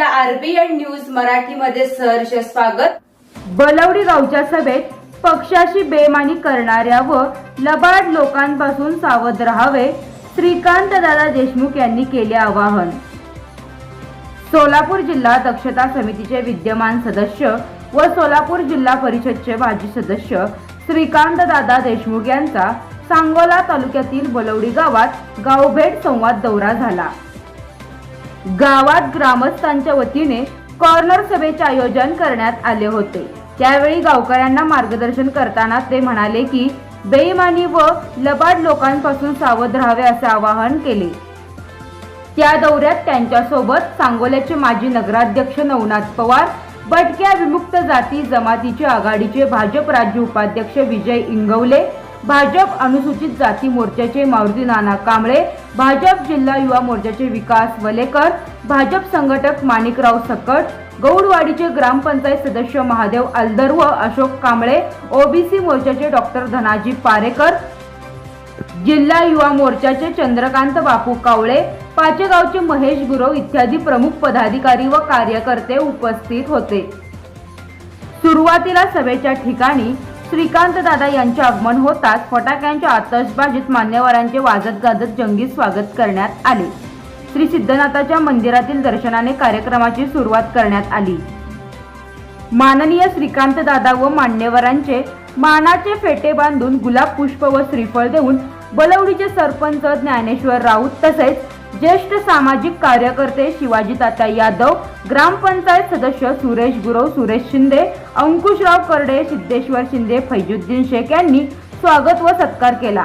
आपल्या RBN news मराठीमध्ये सहर्ष स्वागत. बलवडी गावच्या सभेत पक्षाशी बेमानी करणाऱ्या व लबाड लोकांपासून सावध राहावे श्रीकांत दादा देशमुख यांनी केले आवाहन. सोलापूर जिल्हा दक्षता समितीचे विद्यमान सदस्य व सोलापूर जिल्हा परिषदचे माजी सदस्य श्रीकांत दादा देशमुख यांचा सांगोला तालुक्यातील बलवडी गावात गावभेट संवाद दौरा झाला. गावात ग्रामस्थांच्या वतीने कॉर्नर सभेचे आयोजन करण्यात आले होते. त्यावेळी गावकऱ्यांना मार्गदर्शन करताना ते म्हणाले की बेईमानी व लबाड लोकांपासून सावध राहावे असे आवाहन केले. त्या दौऱ्यात त्यांच्यासोबत सांगोल्याचे माजी नगराध्यक्ष नवनाथ पवार भटक्या विमुक्त जाती जमातीचे आघाडीचे भाजप राज्य उपाध्यक्ष विजय इंगवले भाजप अनुसूचित जाती मोर्चाचे मारुती नाना कांबळे भाजप जिल्हा युवा मोर्चाचे विकास वलेकर भाजप संघटक माणिकराव सकट गौडवाडीचे ग्रामपंचायत सदस्य महादेव अलदर व अशोक कांबळे ओबीसी मोर्चाचे डॉक्टर धनाजी पारेकर जिल्हा युवा मोर्चाचे चंद्रकांत बापू कावळे पाचेगावचे महेश गुरव इत्यादी प्रमुख पदाधिकारी व कार्यकर्ते उपस्थित होते. सुरुवातीला सभेच्या ठिकाणी श्रीकांत दादा यांचे आगमन होताच फटाक्यांच्या आतषबाजीत मान्यवरांचे वाजत गाजत जंगी स्वागत करण्यात आले. श्री सिद्धनाथाच्या मंदिरातील दर्शनाने कार्यक्रमाची सुरुवात करण्यात आली. माननीय श्रीकांत दादा व मान्यवरांचे मानाचे फेटे बांधून गुलाब पुष्प व श्रीफळ देऊन बलवडीचे सरपंच ज्ञानेश्वर राऊत तसेच ज्येष्ठ सामाजिक कार्यकर्ते शिवाजी तात्या यादव ग्रामपंचायत सदस्य सुरेश गुरव सुरेश शिंदे अंकुशराव करडे सिद्धेश्वर शिंदे फैजुद्दीन शेख यांनी स्वागत व सत्कार केला.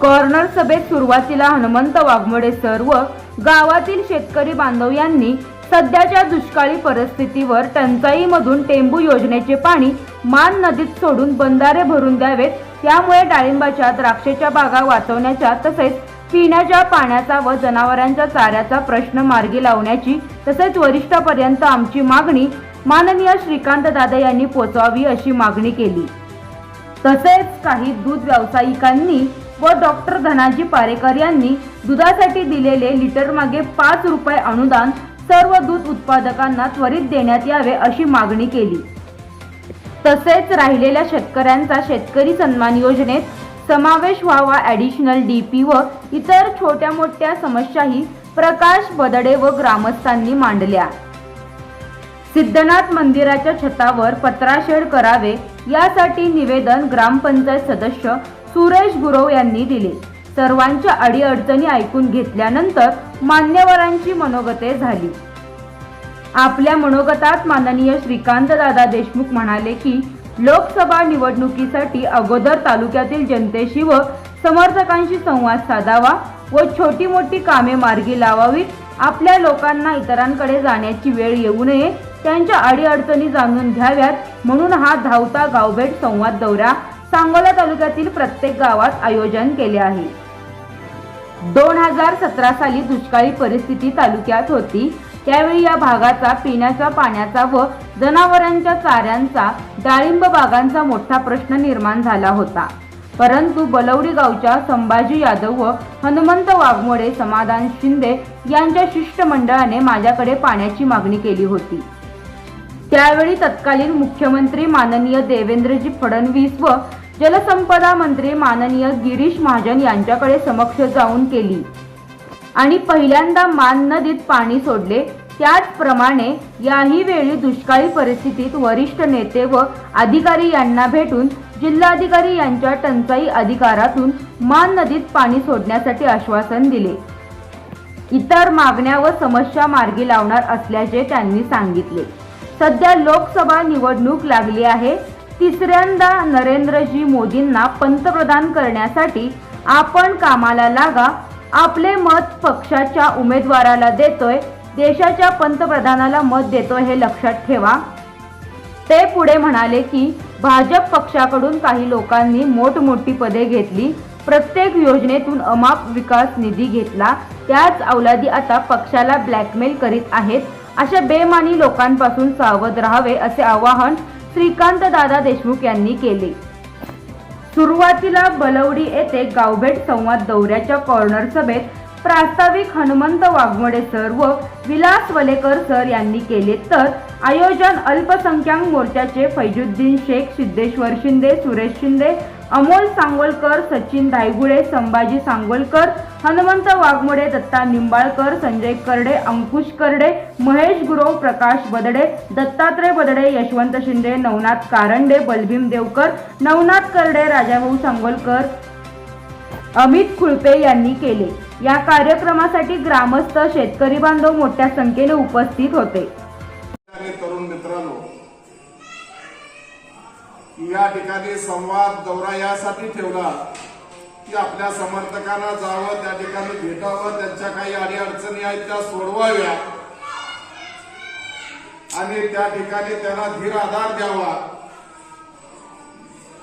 कॉर्नर सभेत सुरुवातीला हनुमंत वाघमोडे सर व गावातील शेतकरी बांधव यांनी सध्याच्या दुष्काळी परिस्थितीवर टंचाईमधून टेंबू योजनेचे पाणी मान नदीत सोडून बंधारे भरून द्यावेत त्यामुळे डाळिंबाच्या द्राक्षेच्या बागा वाचवण्याच्या तसेच पिण्याच्या पाण्याचा व जनावरांच्या चाऱ्याचा प्रश्न मार्गी लावण्याची तसेच वरिष्ठापर्यंत आमची मागणी माननीय श्रीकांत दादा यांनी पोचवावी अशी मागणी केली. तसेच काही दूध व्यावसायिकांनी व डॉक्टर धनाजी पारेकर यांनी दुधासाठी दिलेले लिटर मागे पाच रुपये अनुदान सर्व दूध उत्पादकांना त्वरित देण्यात यावे अशी मागणी केली. तसेच राहिलेल्या शेतकऱ्यांचा शेतकरी सन्मान योजनेत समावेश व्हावा ॲडिशनल डी पी व इतर छोट्या मोठ्या समस्याही प्रकाश बदडे व ग्रामस्थांनी मांडल्या. सिद्धनाथ मंदिराच्या छतावर पत्राशेड करावे यासाठी निवेदन ग्रामपंचायत सदस्य सुरेश गुरव यांनी दिले. सर्वांच्या अडीअडचणी ऐकून घेतल्यानंतर मान्यवरांची मनोगते झाली. आपल्या मनोगतात माननीय श्रीकांत दादा देशमुख म्हणाले की लोकसभा निवडणुकीसाठी अगोदर तालुक्यातील जनतेशी व समर्थकांशी संवाद साधावा व छोटी मोठी कामे मार्गी लावावीत. आपल्या लोकांना इतरांकडे जाण्याची वेळ येऊ नये. त्यांच्या अडीअडचणी जाणून घ्याव्यात. म्हणून हा धावता गावभेट संवाद दौरा सांगोला तालुक्यातील प्रत्येक गावात आयोजन केले आहे. दोन हजार सतरा साली दुष्काळी परिस्थिती तालुक्यात होती. त्यावेळी या भागाचा पिण्याच्या पाण्याचा व जनावरांच्या चाऱ्यांचा डाळिंब बागांचा मोठा प्रश्न निर्माण झाला होता. परंतु बलवडी गावच्या संभाजी यादव व हनुमंत वाघमोडे समाधान शिंदे यांच्या शिष्टमंडळाने माझ्याकडे पाण्याची मागणी केली होती. त्यावेळी तत्कालीन मुख्यमंत्री माननीय देवेंद्रजी फडणवीस व जलसंपदा मंत्री माननीय गिरीश महाजन यांच्याकडे समक्ष जाऊन केली. आणि पहिल्यांदा मान नदीत पाणी सोडले. त्याचप्रमाणे याही वेळी दुष्काळी परिस्थितीत वरिष्ठ नेते व अधिकारी यांना भेटून जिल्हाधिकारी यांच्या टंचाई अधिकारातून मान नदीत पाणी सोडण्यासाठी आश्वासन दिले. इतर मागण्या व समस्या मार्गी लावणार असल्याचे त्यांनी सांगितले. सध्या लोकसभा निवडणूक लागली आहे. तिसऱ्यांदा नरेंद्रजी मोदींना पंतप्रधान करण्यासाठी आपण कामाला लागा आपले मत पक्षाच्या उमेदवाराला देतोय देशाच्या पंतप्रधानाला मत देतोय हे लक्षात ठेवा. ते पुढे म्हणाले की भाजप पक्षाकडून काही लोकांनी मोठमोठी पदे घेतली प्रत्येक योजनेतून अमाप विकास निधी घेतला त्याच अवलादी आता पक्षाला ब्लॅकमेल करीत आहेत अशा बेमानी लोकांपासून सावध राहावे असे आवाहन श्रीकांत दादा देशमुख यांनी केले. सुरुवातीला बलवडी येथे गावभेट संवाद दौऱ्याच्या कॉर्नर सभेत प्रास्ताविक हनुमंत वाघमोडे सर व विलास वलेकर सर यांनी केले तर आयोजन अल्पसंख्याक मोर्चाचे फैजुद्दीन शेख सिद्धेश्वर शिंदे सुरेश शिंदे अमोल सांगोलकर सचिन धायगुडे संभाजी सांगोलकर हनुमंत वाघमोडे दत्ता निंबाळकर संजय करडे अंकुश करडे महेश गुरव प्रकाश बदडे दत्तात्रय बदडे यशवंत शिंदे नवनाथ कारंडे बलभीम देवकर नवनाथ करडे राजाभाऊ सांगोलकर अमित खुळपे यांनी केले. या कार्यक्रमासाठी ग्रामस्थ शेतकरी बांधव मोठ्या संख्येने उपस्थित होते. या ठिकाणी संवाद दौरा यासाठी ठेवला. की आपल्या समर्थकांना जावं त्या ठिकाणी भेटावं त्यांच्या काही अडीअडचणी आहेत त्या सोडवाव्या. आणि त्या ठिकाणी त्यांना धीर आधार द्यावा.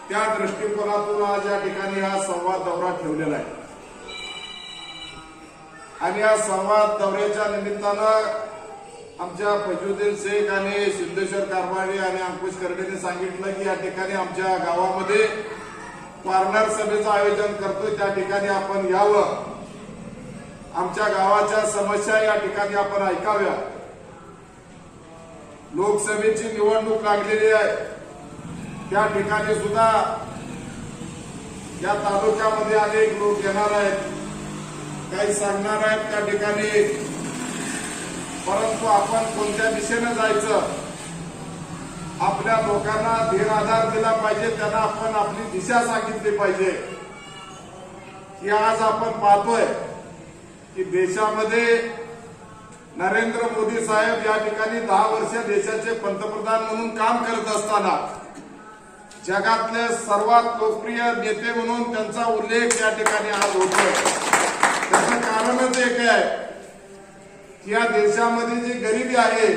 त्या दृष्टिकोनातून आज या ठिकाणी हा संवाद दौरा ठेवलेला आहे. आणि या संवाद दौऱ्याच्या निमित्तानं आमच्या फैजुद्दीन शेख आणि सिद्धेश्वर कारभारी आणि अंकुश कर्डेने सांगितलं की या ठिकाणी आमच्या गावामध्ये पार्लर सभेचं आयोजन करतोय. त्या ठिकाणी आपण यावं. आमच्या गावाच्या समस्या या ठिकाणी आपण ऐकाव्या. लोकसभेची निवडणूक लागलेली आहे. त्या ठिकाणी सुद्धा या तालुक्यामध्ये अनेक लोक येणार आहेत. काही सांगणार आहेत त्या ठिकाणी. परंतु आपण कोणत्या दिशेनं जायचं? आपल्या लोकांना धीर आधार दिला पाहिजे त्यांना आपण आपली दिशा सांगितली पाहिजे. की आज आपण पाहतोय की देशामध्ये नरेंद्र मोदी साहेब या ठिकाणी दहा वर्ष देशाचे पंतप्रधान म्हणून काम करत असताना जगातले सर्वात लोकप्रिय नेते म्हणून त्यांचा उल्लेख या ठिकाणी आज होतोय. त्याचं कारणच एक आहे. या देशामध्ये जी गरिबी आहे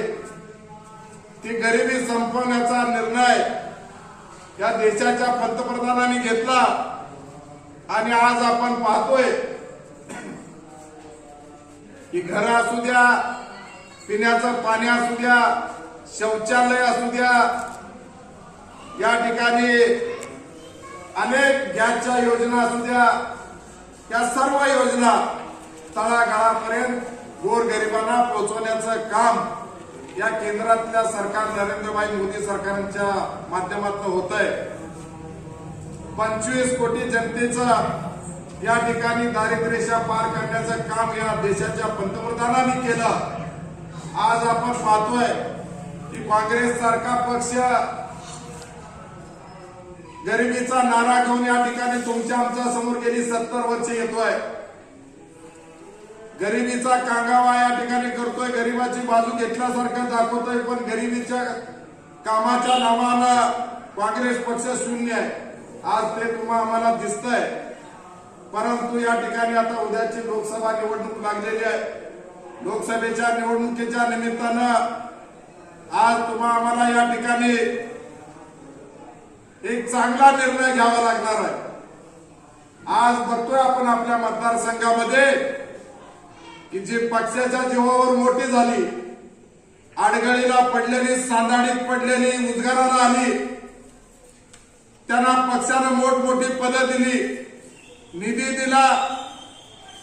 ती गरिबी संपवण्याचा निर्णय या देशाच्या पंतप्रधानांनी घेतला आणि आज आपण पाहतोय की घरं असू द्या पिण्याचं पाणी असू द्या शौचालय असू द्या या ठिकाणी अनेक गॅसच्या योजना असू द्या या सर्व योजना तळागाळापर्यंत गोरगरिबांना पोहोचवण्याचं काम या केंद्रातल्या सरकार नरेंद्रभाई मोदी सरकारच्या माध्यमातून होत आहे पंचवीस कोटी जनतेचं या ठिकाणी दारिद्र्यरेषा पार करण्याचं काम या देशाच्या पंतप्रधानांनी केलं. आज आपण पाहतोय की काँग्रेस सारखा पक्ष गरिबीचा नारा घेऊन या ठिकाणी तुमच्या आमच्यासमोर गेली सत्तर वर्ष येतोय. गरिबीचा कांगावा या ठिकाणी करतोय. गरिबाची बाजू घेतल्यासारखं दाखवतोय पण गरिबीच्या कामाच्या नावानं काँग्रेस पक्ष शून्य आहे. आज ते तुम्हाला आम्हाला दिसतंय. परंतु या ठिकाणी आता उद्याची लोकसभा निवडणूक लागलेली आहे. लोकसभेच्या निवडणुकीच्या निमित्तानं आज तुम्हा आम्हाला या ठिकाणी एक चांगला निर्णय घ्यावा लागणार आहे. आज बघतोय आपण आपल्या मतदारसंघामध्ये की जी पक्षाच्या जीवावर मोठी झाली आडगळीला पडलेली सांदाडीत पडलेली उद्गाराला आली त्यांना पक्षानं मोठमोठी पदं दिली निधी दिला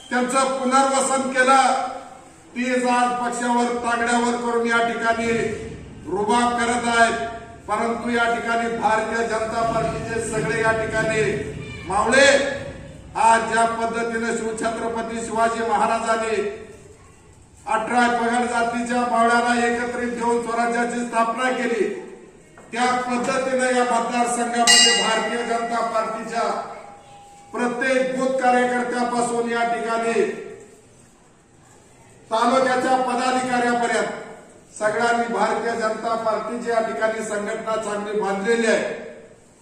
त्यांचं पुनर्वसन केलं ती जात पक्षावर तागड्यावर करून या ठिकाणी रुबाब करत आहेत. परंतु या ठिकाणी भारतीय जनता पार्टीचे सगळे या ठिकाणी मावळे आज ज्या पद्धतीने शिवछत्रपती शिवाजी महाराजांनी अठरा पगड जातीच्या मावळ्याला एकत्रित घेऊन स्वराज्याची स्थापना केली त्या पद्धतीने या मतदारसंघामध्ये भारतीय जनता पार्टीच्या प्रत्येक बूथ कार्यकर्त्यापासून या ठिकाणी तालुक्याच्या पदाधिकाऱ्यापर्यंत सगळ्यांनी भारतीय जनता पार्टीची या ठिकाणी संघटना चांगली बांधलेली आहे.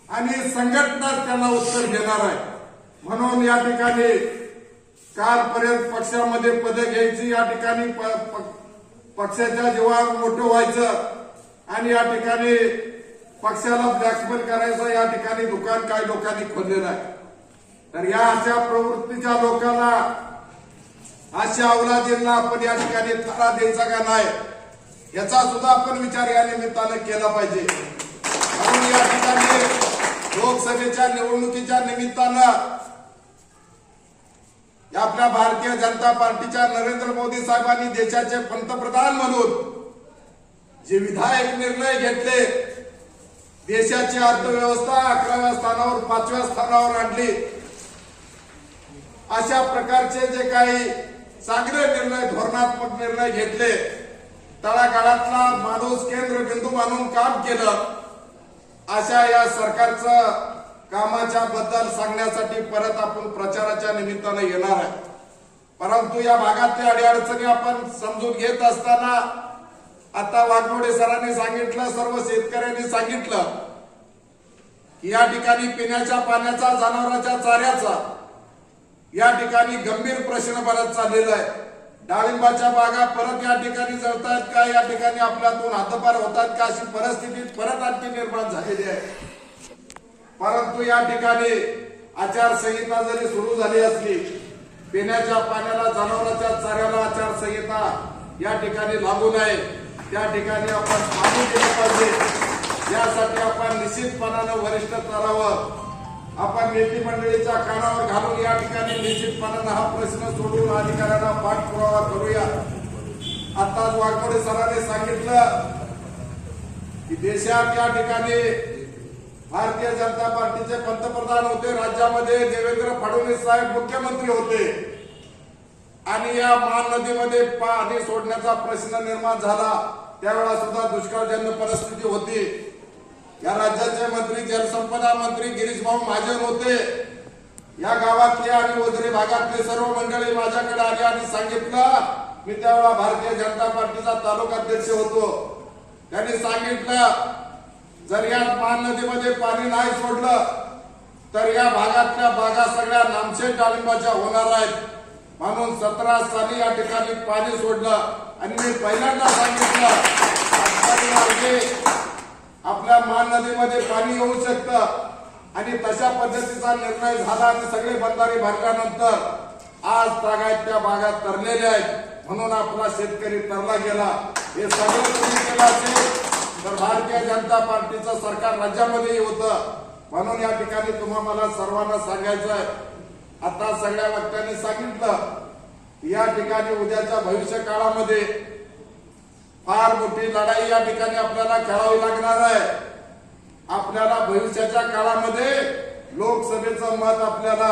आणि संघटनाच त्यांना उत्तर देणार आहे. म्हणून या ठिकाणी कालपर्यंत पक्षामध्ये पदं घ्यायची या ठिकाणी प- प- पक्षाच्या जीवावर मोठं व्हायचं आणि या ठिकाणी पक्षाला ब्लॅकमेल करायचं या ठिकाणी दुकान काही लोकांनी खोललेलं आहे. तर या अशा प्रवृत्तीच्या लोकांना अशा अवलादींना आपण या ठिकाणी थारा द्यायचा का नाही याचा सुद्धा आपण विचार या निमित्तानं केला पाहिजे. म्हणून या ठिकाणी लोकसभेच्या निवडणुकीच्या निमित्तानं आपल्या भारतीय जनता पार्टीच्या नरेंद्र मोदी साहेबांनी देशाचे पंतप्रधान म्हणून जे विधायक निर्णय घेतले देशाची अर्थव्यवस्था अकराव्या स्थानावर पाचव्या स्थानावर आणली. अशा प्रकारचे जे काही चांगले निर्णय धोरणात्मक निर्णय घेतले तळागाळातला माणूस केंद्रबिंदू मानून काम केलं अशा या सरकारचं कामाच्या बद्दल सांगण्यासाठी परत आपण प्रचाराच्या निमित्तानं येणार आहे. परंतु या भागातल्या अडीअडचणी आपण समजून घेत असताना आता वाघमोडे सरांनी सांगितलं सर्व शेतकऱ्यांनी सांगितलं की या ठिकाणी पिण्याच्या पाण्याचा जनावरांच्या चाऱ्याचा या ठिकाणी गंभीर प्रश्न बनत चाललेला आहे. डाळिंबाच्या बागा परत या ठिकाणी जळतायत का? या ठिकाणी आपल्यातून हातभार होतात का? अशी परिस्थिती परत आणखी निर्माण झालेली आहे. परंतु या ठिकाणी आचारसंहिता जरी सुरू झाली असली पिण्याच्या पाण्याला जनावरांच्या चाऱ्याला आचारसंहिता या ठिकाणी लागू नये. त्या ठिकाणी आपण पाणी दिलं पाहिजे. यासाठी आपण निश्चितपणानं वरिष्ठ स्तरावर आपण नेते मंडळीच्या कानावर घालून या ठिकाणी निश्चितपणानं हा प्रश्न सोडून अधिकाऱ्यांना पाठपुरावा करूया. आताच वाघमोडे सरांनी सांगितलं की देशात या ठिकाणी भारतीय जनता पार्टीचे पंतप्रधान होते राज्यामध्ये देवेंद्र फडणवीस साहेब मुख्यमंत्री होते. आणि या मान नदीमध्ये पाणी सोडण्याचा प्रश्न निर्माण झाला. त्यावेळा सुद्धा दुष्काळजन्य परिस्थिती होती. या राज्याचे मंत्री जलसंपदा मंत्री गिरीश भाऊ महाजन होते. या गावातले आणि ओझरे भागातले सर्व मंडळी माझ्याकडे आली आणि सांगितलं मी त्यावेळा भारतीय जनता पार्टीचा तालुका अध्यक्ष होतो. त्यांनी सांगितलं जर या मान नदीमध्ये पाणी नाही सोडलं तर या भागातल्या बागा सगळ्या नामशेष डाळिंबाच्या होणार आहेत. म्हणून सतरा साली या ठिकाणी पाणी सोडलं. आणि मी पहिल्यांदा सांगितलं आपल्या मान नदीमध्ये पाणी येऊ शकतं. आणि तशा पद्धतीचा निर्णय झाला आणि सगळे बंधारे भरल्यानंतर आज तागायत त्या भागात तरलेल्या आहेत. म्हणून आपला शेतकरी तरला गेला. हे सगळं तुम्ही केलं असेल. तर भारतीय जनता पार्टीचं सरकार राज्यामध्येही होतं. म्हणून या ठिकाणी तुम्हा मला सर्वांना सांगायचं आहे आता सगळ्या वक्त्यांनी सांगितलं या ठिकाणी उद्याच्या भविष्य काळामध्ये फार मोठी लढाई या ठिकाणी आपल्याला खेळावी लागणार आहे. आपल्याला भविष्याच्या काळामध्ये लोकसभेचं मत आपल्याला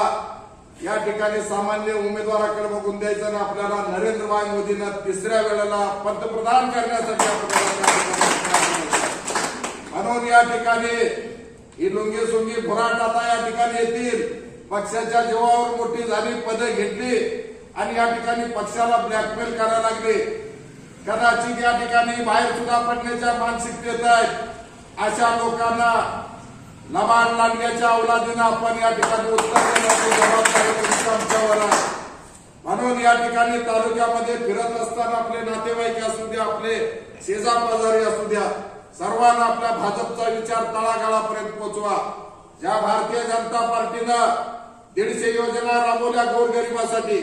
या ठिकाणी सामान्य उमेदवाराकडे बघून द्यायचं आणि आपल्याला नरेंद्रभाई मोदींना तिसऱ्या वेळेला पंतप्रधान करण्यासाठी म्हणून या ठिकाणी ही लुंगी सुंगी फुराट आता या ठिकाणी येतील. पक्षाच्या जीवावर मोठी झाली पदे घेतली आणि या ठिकाणी पक्षाला ब्लॅकमेल करायला लागले. कदाचित या ठिकाणी बाहेर सुद्धा पडण्याच्या मानसिकतेत आहेत. अशा लोकांना लबाड लांडग्याच्या अवलादीनं आपण या ठिकाणी उत्तर देण्याची जबाबदारी आमच्यावर आहे म्हणून या ठिकाणी तालुक्यामध्ये फिरत असताना आपले नातेवाईक असू द्या आपले शेजा पाजारी असू द्या सर्वांना आपल्या भाजपचा विचार तळागाळापर्यंत पोहोचवा ज्या भारतीय जनता पार्टीनं दीडशे योजना राबवल्या गोरगरिबासाठी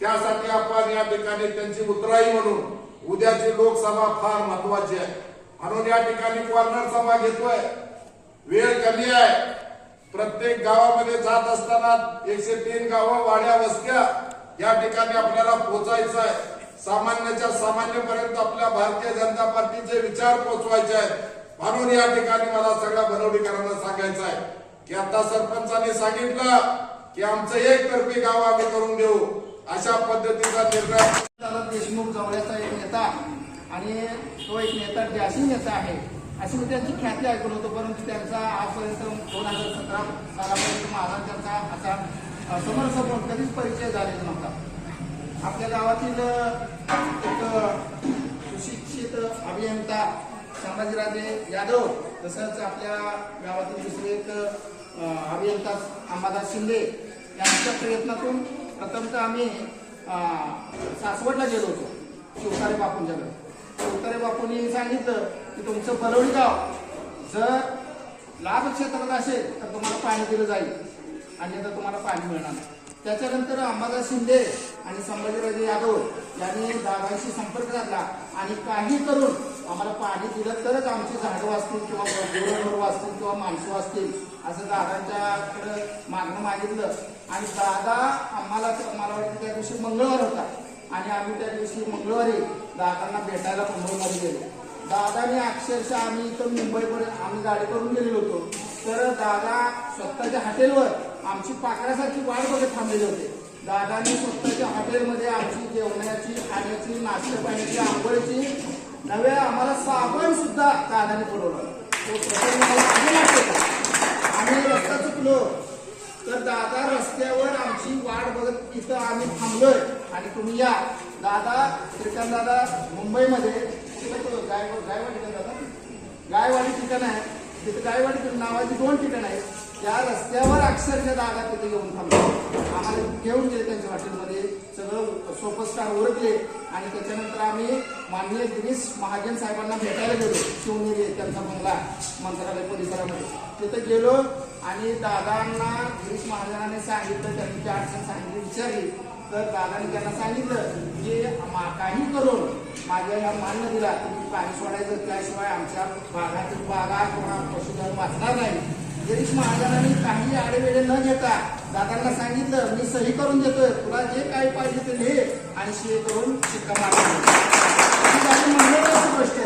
त्यासाठी आपण या ठिकाणी त्यांची उतराई म्हणून उद्याची लोकसभा फार महत्वाची आहे. म्हणून या ठिकाणी कॉर्नर सभा घेतोय. वेळ कमी आहे. प्रत्येक गावामध्ये जात असताना एकशे तीन गावं वाड्या वस्त्या या ठिकाणी आपल्याला पोहोचायचं आहे. सामान्याच्या सामान्यपर्यंत आपल्या भारतीय जनता पार्टीचे विचार पोहोचवायचे आहेत. म्हणून या ठिकाणी मला सगळ्या बनवडीकरांना सांगायचं आहे की आता सरपंचांनी सांगितलं की आमचं एकतर्फी गाव आम्ही करून देऊ. अशा पद्धतीचा निर्णय देशमुख जवळचा एक नेता आणि तो एक नेता जासी नेता आहे. अशी मी त्यांची ख्याती ऐकून होतो परंतु त्यांचा आजपर्यंत दोन हजार सतरा सालापर्यंत माझा त्यांचा असा अ, समोरासमोर कधीच परिचय झालेला नव्हता. आपल्या गावातील एक सुशिक्षित अभियंता संभाजीराजे यादव तसंच आपल्या गावातील दुसरे एक अभियंता अंबादास शिंदे यांच्या प्रयत्नातून प्रथमतः आम्ही सासवडला गेलो होतो शिवतारे बापूंच्याकडे शिवतारे बापूंनी सांगितलं की तुमचं बलवडी गाव जर लाभ क्षेत्रात असेल तर तुम्हाला पाणी दिलं जाईल. अन्यथा तुम्हाला पाणी मिळणार नाही. त्याच्यानंतर अंबादास शिंदे आणि संभाजीराजे यादव यांनी दादांशी संपर्क साधला आणि काही करून आम्हाला पाणी दिलं तरच आमची झाडं वाचतील किंवा गुरं वाचतील किंवा माणसं वाचतील असं दादांच्याकडे मागणं मागितलं. आणि दादा आम्हाला मला वाटतं त्या दिवशी मंगळवार होता. आणि आम्ही त्या दिवशी मंगळवारी दादांना भेटायला मुंबईमध्ये गेलो. दादाने अक्षरशः आम्ही इथं मुंबईपर्यंत आम्ही गाडी करून गेलेलो होतो. तर दादा स्वतःच्या हॉटेलवर आमची पाकड्यासारखी वाट बघत थांबलेले होते. दादाने स्वतःच्या हॉटेलमध्ये आमची जेवणाची खाण्याची नाश्ता पाण्याची आंघोळीची नव्या आम्हाला साबण सुद्धा दादाने पुरवलं. तो प्रसंग मला आम्ही रस्ता चुकलो. तर दादा रस्त्यावर आमची वाट बघत इथं आम्ही थांबलोय. आणि तुम्ही या. दादा श्रीकांत दादा मुंबईमध्ये गाय गायवाडी गायवाडी ठिकाण आहे तिथे गायवाडी नावाची दोन ठिकाण आहेत. त्या रस्त्यावर अक्षरशः दादा तिथे येऊन थांबले. आम्हाला घेऊन गेले त्यांच्या हॉटेलमध्ये. सगळं सोपस्टार ओळखले. आणि त्याच्यानंतर आम्ही माननीय गिरीश महाजन साहेबांना भेटायला गेलो. शिवनेरी त्यांचा बंगला मंत्रालय परिसरामध्ये. तिथे गेलो आणि दादांना गिरीश महाजनाने सांगितलं त्यांनी जी अडचण सांगितली विचारली. तर दादाने त्यांना सांगितलं की मा- काही करून माझ्या या मान दिला तुम्ही पाणी सोडायचं त्याशिवाय आमच्या भागातील बागा किंवा पशुधन वाचणार नाही. गिरीश महाजनांनी काही आडेवेडे न घेता दादांना सांगितलं मी सही करून देतोय तुला जे काही पाहिजे ते घे आणि शे करून शिक्का मारला म्हणलं गोष्ट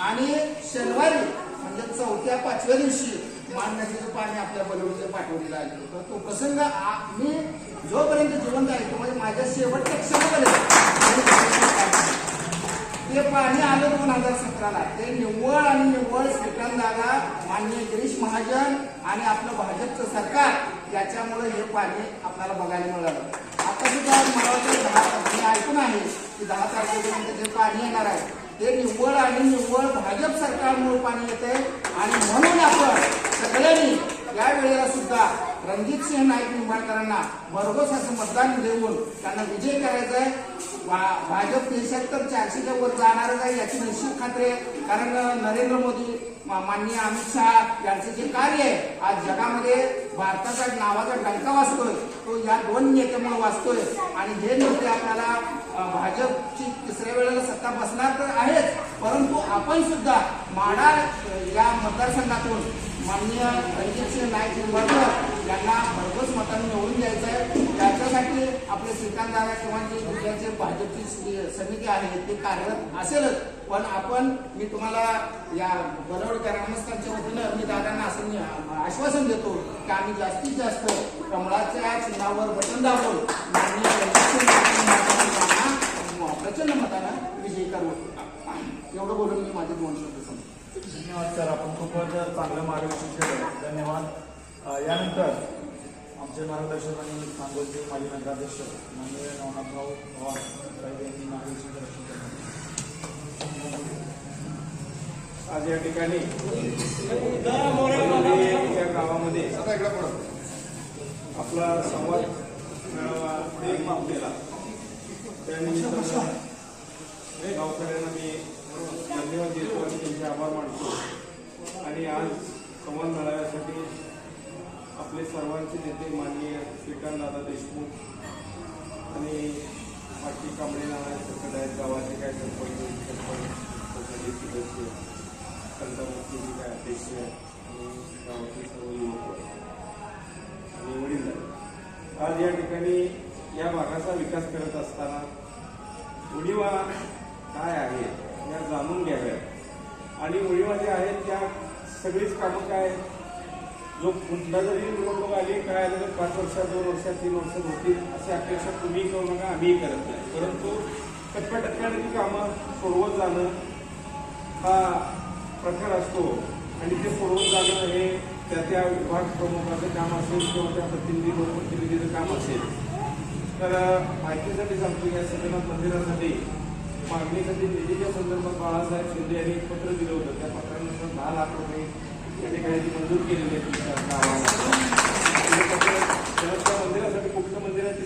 आणि शनिवारी म्हणजे चौथ्या पाचव्या दिवशी मान नदीचं पाणी आपल्या बलवडीचं पाठवलेलं आलं होतं. तो प्रसंग मी जोपर्यंत जिवंत आहे तो म्हणजे माझ्या शेवटच्या क्षणामध्ये ते पाणी आलं दोन हजार सतराला. ते निव्वळ आणि निव्वळ स्वीकार दादा माननीय गिरीश महाजन आणि आपलं भाजपचं सरकार. याच्यामुळे हे पाणी आपल्याला बघायला मिळालं. आता सुद्धा मला वाटतं दहा मी ऐकून आहे की दहा तारखेपर्यंत जे पाणी येणार आहे. ते निव्वळ आणि निव्वळ भाजप सरकारमुळे पाणी आहे. आणि म्हणून आपण सगळ्यांनी या वेळेला सुद्धा रणजित सिंह नाईक निंबाळकरांना भरघोस असं मतदान देऊन त्यांना विजय करायचा आहे. भाजप देशात तर चारशेच्या वर जाणारच आहे याची निश्चित खात्री आहे. कारण नरेंद्र मोदी माननीय अमित शहा यांचं जे कार्य आहे आज जगामध्ये भारताचा नावाचा डंका वाचतोय तो या दोन नेत्यामुळे वाचतोय आणि हे नेते आपल्याला भाजपची तिसऱ्या वेळेला सत्ता बसणार तर आहेच परंतु आपण सुद्धा माडा या मतदारसंघातून माननीय रणजितसिंह नाईक निंबाळकर यांना भरघोस मतांनी निवडून द्यायचं आहे. त्याच्यासाठी आपले श्रीकांत किंवा जे जिल्ह्याचे भाजपची समिती आहे ती कार्यरत असेलच. पण आपण मी तुम्हाला या बरोबर ग्रामस्थांच्या दादांना असं मी आश्वासन देतो की आम्ही जास्तीत जास्त कमळाच्या चिन्हावर बटन दाबून प्रचंड मतानं विजयी करू एवढं बोलून मी माझे दोन शब्द धन्यवाद सर. आपण खूपच चांगलं मार्गदर्शन केलं. धन्यवाद. यानंतर आमचे मार्गदर्शक आणि सांगोलचे माजी नगराध्यक्ष माननीय नवनाथराव पवार साहेब यांनी मार्गदर्शन केलं. आज या ठिकाणी या गावामध्ये आपला संवाद मेळावा एक मापलेला त्यानिमित्तानं गावकऱ्यांना मी धन्यवाद देतो आणि त्यांचे आभार मानतो. आणि आज संवाद मेळाव्यासाठी आपले सर्वांचे नेते माननीय श्रीकांतदादा देशमुख आणि बाकी कांबळे नारायण सरकार आहेत गावाचे काय सरपंच सरपंच सोसायटी काय अध्यक्ष आणि गावातील सर्व युवक आणि वडील आज या ठिकाणी या भागाचा विकास करत असताना उणीवा काय आहे या जाणून घ्याव्या. आणि उणीवा ज्या आहेत त्या सगळीच कामं काय जो कुठला जरी निवडणूक आली काय आलं तर पाच वर्षात दोन वर्षात तीन वर्षात होतील अशी अपेक्षा तुम्ही करू नका आम्ही करत नाही. परंतु टप्प्याटप्प्याने ती कामं सोडवत जाणं हा प्रकार असतो. आणि ते सोडवून जाणं हे त्या त्या विभाग प्रमुखाचं काम असेल किंवा त्या प्रतिनिधी लोकप्रतिनिधीचं काम असेल. तर माहितीसाठी सांगतो या सदनात मंदिरासाठी मागणीसाठी निधीच्या संदर्भात बाळासाहेब शिंदे यांनी एक पत्र दिलं होतं. त्या पत्रानुसार दहा लाख रुपये या ठिकाणी मंजूर केलेली आहे मंदिरासाठी कुठलं मंदिर आहे ते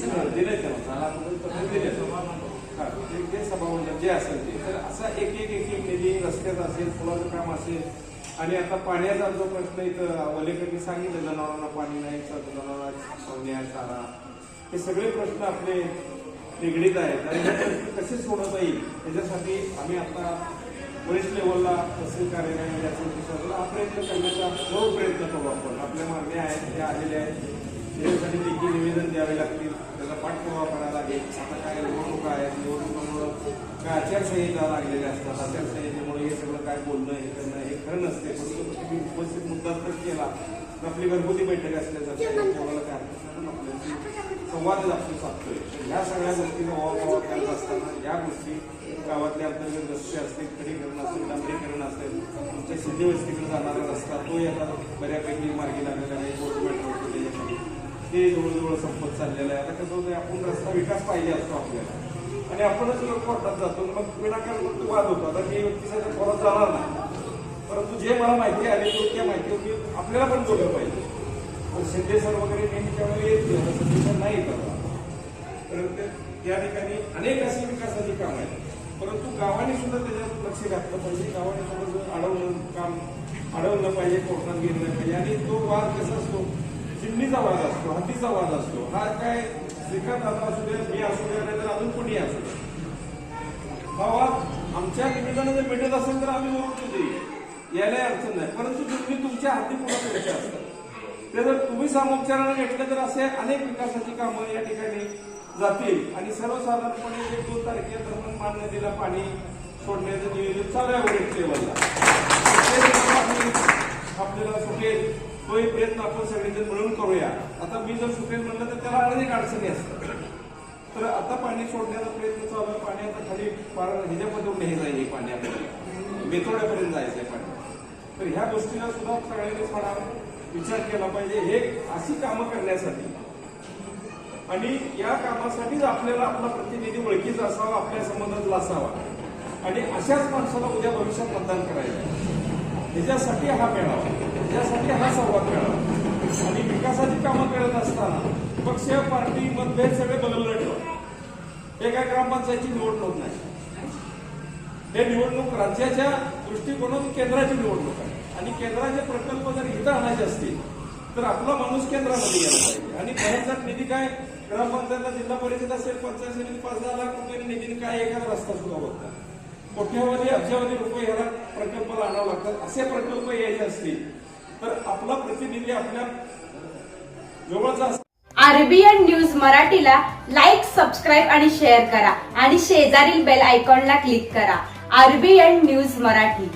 त्याला दिले दहा लाख रुपये पत्र दिले ते- म्हणजे ते सभामंडळ जे असेल ते. तर असा एक एक एक एक निधी रस्त्याचा असेल पुलाचं काम असेल आणि आता पाण्याचा जो प्रश्न इथं वलेकरनी सांगितलं जनावरांना पाणी नाही जनावरांना सोन्या चारा. हे सगळे प्रश्न आपले निगडीत आहेत. आणि हे प्रश्न कसे सोडवता येईल? याच्यासाठी आम्ही आता वरिष्ठ लेवलला तहसील कार्यालयामध्ये असेल हा प्रयत्न करण्याचा सर्व प्रयत्न करू आपण आपल्या मागण्या आहेत त्या आलेल्या आहेत. त्याच्यासाठी देखील निवेदन द्यावे लागतील. पाठपुरावा करायला लागेल आता काय निवडणूक आहेत निवडणुकामुळं काय आचारसंहिता लागलेल्या असतात. आचारसंहितेमुळे हे सगळं काय बोलणं हे करणं हे खरं नसते. परंतु तुम्ही उपस्थित मुद्दा तर केला. तर आपली घरगुती बैठक असल्यासारखी कोणाला काय संवाद लागतो संवादच आपण साधतोय. ह्या सगळ्या गोष्टीचा वावा करत असताना या गोष्टी गावातल्या अंतर्गत रस्ते असतील खडीकरण असेल डांबरीकरण असेल तुमच्या सिद्धी वस्तीकडे जाणारा रस्ता तो याला बऱ्यापैकी मार्गी लागलेला आहे. ते जवळजवळ संपत चाललेलं आहे. आता कसं होतं आपण रस्ता विकास पाहिजे असतो आपल्याला. आणि आपणच लोक कोर्टात जातो. मग विनाकारण मग वाद होतो. आता मी व्यक्तीसाठी परत जाणार नाही. परंतु जे मला माहिती आले तो त्या माहिती मी आपल्याला पण बोललं पाहिजे. पण शिंदे सर वगैरे नेहमी वेळेला येत नाही. शिंदे सर नाही येतात परंतु त्या ठिकाणी अनेक असे विकासाची कामं आहेत. परंतु गावाने सुद्धा त्याच्यात लक्ष घातलं पाहिजे. गावाने सुद्धा अडवलं काम अडवलं पाहिजे कोर्टात गेलं पाहिजे. आणि तो वाद कसा असतो दिल्लीचा वाद असतो हत्तीचा वाद असतो. हा काय श्रीकांत असू दे मी असू दे नाही तर अजून कोणी असू दे. हा वाद आमच्या निमित्तानं जर भेटत असेल तर आम्ही ओळखतो ते यायलाही अडचण नाही. परंतु तुम्ही तुमच्या हाती पुन्हा घ्यायचे असतात ते जर तुम्ही सामोपचाराने घेतलं तर असे अनेक विकासाची कामं या ठिकाणी जातील. आणि सर्वसाधारणपणे एक दोन तारखेदरम्यान मान नदीला पाणी सोडण्याचं नियोजन चालू आहे लेवलला. आपल्याला सुटेल. तोही प्रयत्न आपण सगळेजण मिळून करूया. आता मी जर सुटेल म्हणलं तर त्याला अनेक अडचणी असतात तर आता पाणी सोडण्याचा प्रयत्न चालू आहे. पाणी आता खाली फार ह्याच्यामध्ये हे जाईल हे पाणी आपल्याला. बेतोड्यापर्यंत जायचं आहे पाणी. तर ह्या गोष्टीला सुद्धा सगळ्यांनी थोडा विचार केला पाहिजे. हे अशी कामं करण्यासाठी. आणि या कामासाठीच आपल्याला आपला प्रतिनिधी ओळखीचा असावा आपल्या संबंधातला असावा. आणि अशाच माणसाला उद्या भविष्यात मतदान करायचं ह्याच्यासाठी हा मेळावा. यासाठी हा संवाद मेळावा आणि विकासाची कामं करत असताना पक्ष पार्टी मतभेद सगळे बदललं ठेवा एका ग्रामपंचायतीची ग्रामपंचायतची निवडणूक नाही. हे निवडणूक राज्याच्या दृष्टिकोनातून केंद्राची निवडणूक आहे. आणि केंद्राचे प्रकल्प जर इथं आणायचे असतील तर आपला माणूस केंद्रामध्ये यायला पाहिजे. आणि भरमसाठ निधी काय? ग्रामपंचायतला जिल्हा परिषद असेल पंचायत समिती पाच दहा लाख रुपये निधीने काय एखादा रस्ता सुद्धा बघतात मोठ्यावधी कोट्यावधी अब्जावधी रुपये ह्याला प्रकल्पाला आणावं लागतात. असे प्रकल्प यायचे असतील तर आपला प्रतिनिधी आपल्या जवळचा आरबीएन न्यूज मराठीला लाईक सबस्क्राईब आणि शेअर करा. आणि शेजारील बेल आयकॉनला क्लिक करा. RBN news Marathi.